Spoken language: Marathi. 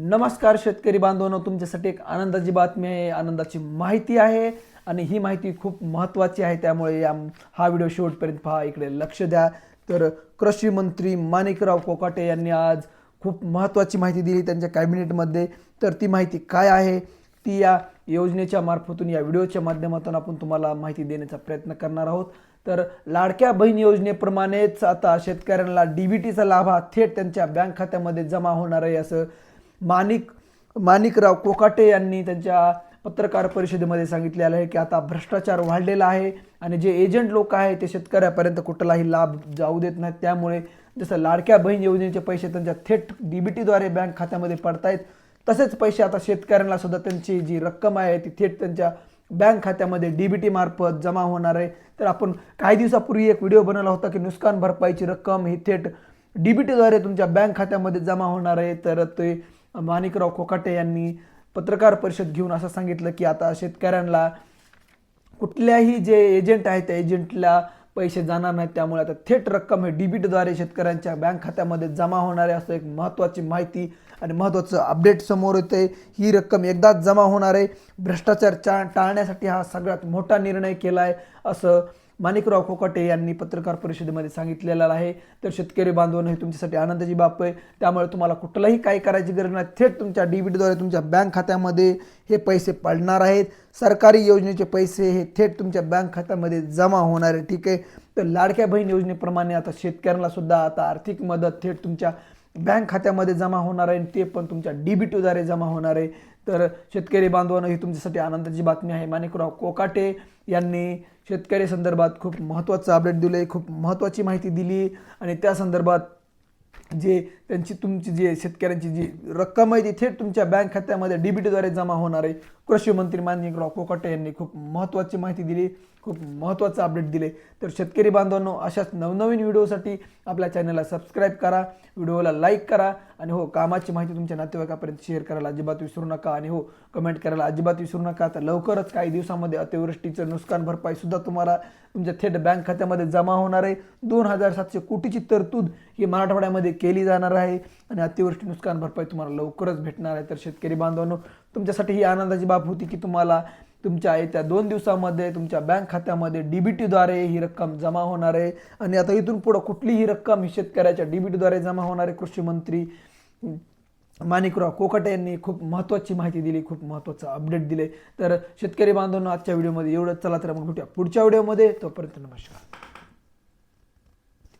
नमस्कार शेतकरी बांधवांनो तुमच्यासाठी एक आनंदाची बातमी आहे आनंदाची माहिती आहे आणि ही माहिती खूप महत्त्वाची आहे त्यामुळे या हा व्हिडिओ शेवटपर्यंत पहा इकडे लक्ष द्या. तर कृषी मंत्री माणिकराव कोकाटे यांनी आज खूप महत्त्वाची माहिती दिली त्यांच्या कॅबिनेटमध्ये. तर ती माहिती काय आहे? ती या योजनेच्या मार्फतून या व्हिडिओच्या माध्यमातून आपण तुम्हाला माहिती देण्याचा प्रयत्न करणार आहोत. तर लाडक्या बहीण योजनेप्रमाणेच आता शेतकऱ्यांना डी बी टीचा लाभ हा थेट त्यांच्या बँक खात्यामध्ये जमा होणार आहे असं माणिक माणिकराव कोकाटे यांनी त्यांच्या पत्रकार परिषदेमध्ये सांगितलेलं आहे की आता भ्रष्टाचार वाढलेला आहे आणि जे एजंट लोक आहे ते शेतकऱ्यापर्यंत कुठलाही लाभ जाऊ देत नाहीत. त्यामुळे जसं लाडक्या बहीण योजनेचे पैसे त्यांच्या थेट डी बी टीद्वारे बँक खात्यामध्ये पडतायत तसेच पैसे आता शेतकऱ्यांना सुद्धा त्यांची जी रक्कम आहे ती थेट त्यांच्या बँक खात्यामध्ये डी बी टी मार्फत जमा होणार आहे. तर आपण काही दिवसापूर्वी एक व्हिडिओ बनवला होता की नुकसान भरपाईची रक्कम ही थेट डी बी टीद्वारे तुमच्या बँक खात्यामध्ये जमा होणार आहे. तर ते माणिकराव कोकाटे यांनी पत्रकार परिषद घेऊन असं सांगितलं की आता शेतकऱ्यांना कुठल्याही जे एजंट आहेत त्या एजंटला पैसे जाणार नाहीत. त्यामुळे आता थेट रक्कम हे डीबीटद्वारे शेतकऱ्यांच्या बँक खात्यामध्ये जमा होणार आहे असं एक महत्त्वाची माहिती आणि महत्त्वाचं अपडेट समोर येते ही रक्कम एकदाच जमा होणार आहे. भ्रष्टाचार चा टाळण्यासाठी हा सगळ्यात मोठा निर्णय केला आहे असं माणिकराव कोकाटे यांनी पत्रकार परिषदेमध्ये सांगितलेलं आहे. तर शेतकरी बांधवांना ही तुमच्यासाठी आनंदाची बाब आहे. त्यामुळे तुम्हाला कुठलंही काही करायची गरज नाही. थेट तुमच्या डीबीटीद्वारे तुमच्या बँक खात्यामध्ये हे पैसे पडणार आहेत. सरकारी योजनेचे पैसे हे थेट तुमच्या बँक खात्यामध्ये जमा होणार आहे. ठीक आहे? तर लाडक्या बहीण योजनेप्रमाणे आता शेतकऱ्यांना सुद्धा आता आर्थिक मदत थेट तुमच्या बँक खात्यामध्ये जमा होणार आहे आणि ते पण तुमच्या डी बी जमा होणार आहे. तर शेतकरी बांधवांनो ही तुमच्यासाठी आनंदाची बातमी आहे. माणिकराव कोकाटे यांनी शेतकरी संदर्भात खूप महत्त्वाचं अपडेट दिलं आहे खूप महत्त्वाची माहिती दिली आणि त्या संदर्भात जे त्यांची तुमची जी शेतकऱ्यांची जी रक्कम आहे ती थेट तुमच्या बँक खात्यामध्ये डीबीटीद्वारे जमा होणार आहे. कृषी मंत्री माणिकराव कोकाटे यांनी खूप महत्त्वाची माहिती दिली खूप महत्त्वाचं अपडेट दिले. तर शेतकरी बांधवांनो अशाच नवनवीन व्हिडिओसाठी आपल्या चॅनलला सबस्क्राईब करा व्हिडिओला लाईक करा. आणि हो कामाची माहिती तुमच्या नातेवाईकापर्यंत शेअर करायला अजिबात विसरू नका आणि हो कमेंट करायला अजिबात विसरू नका. तर लवकरच काही दिवसामध्ये अतिवृष्टीचं नुकसान भरपाई सुद्धा तुम्हाला तुमच्या थेट बँक खात्यामध्ये जमा होणार आहे. दोन हजार सातशे कोटीची तरतूद ही मराठवाड्यामध्ये केली जाणार आहे आणि अतिवृष्टी नुकसान भरपाई तुम्हाला लवकरच भेटणार आहे. तर शेतकरी बांधवांनो तुमच्यासाठी ही आनंदाची बाब होती की तुम्हाला तुमच्या येत्या दोन दिवसामध्ये तुमच्या बँक खात्यामध्ये डी बी टीद्वारे ही रक्कम जमा होणार आहे. आणि आता इथून पुढं कुठलीही रक्कम ही शेतकऱ्याच्या डी बी टीद्वारे जमा होणार आहे कृषी मंत्री माणिकराव कोकाटे यांनी खूप महत्त्वाची माहिती दिली खूप महत्त्वाचं अपडेट दिले. तर शेतकरी बांधवांना आजच्या व्हिडिओमध्ये एवढंच. चला तर मग भेटूया पुढच्या व्हिडिओमध्ये तोपर्यंत नमस्कार.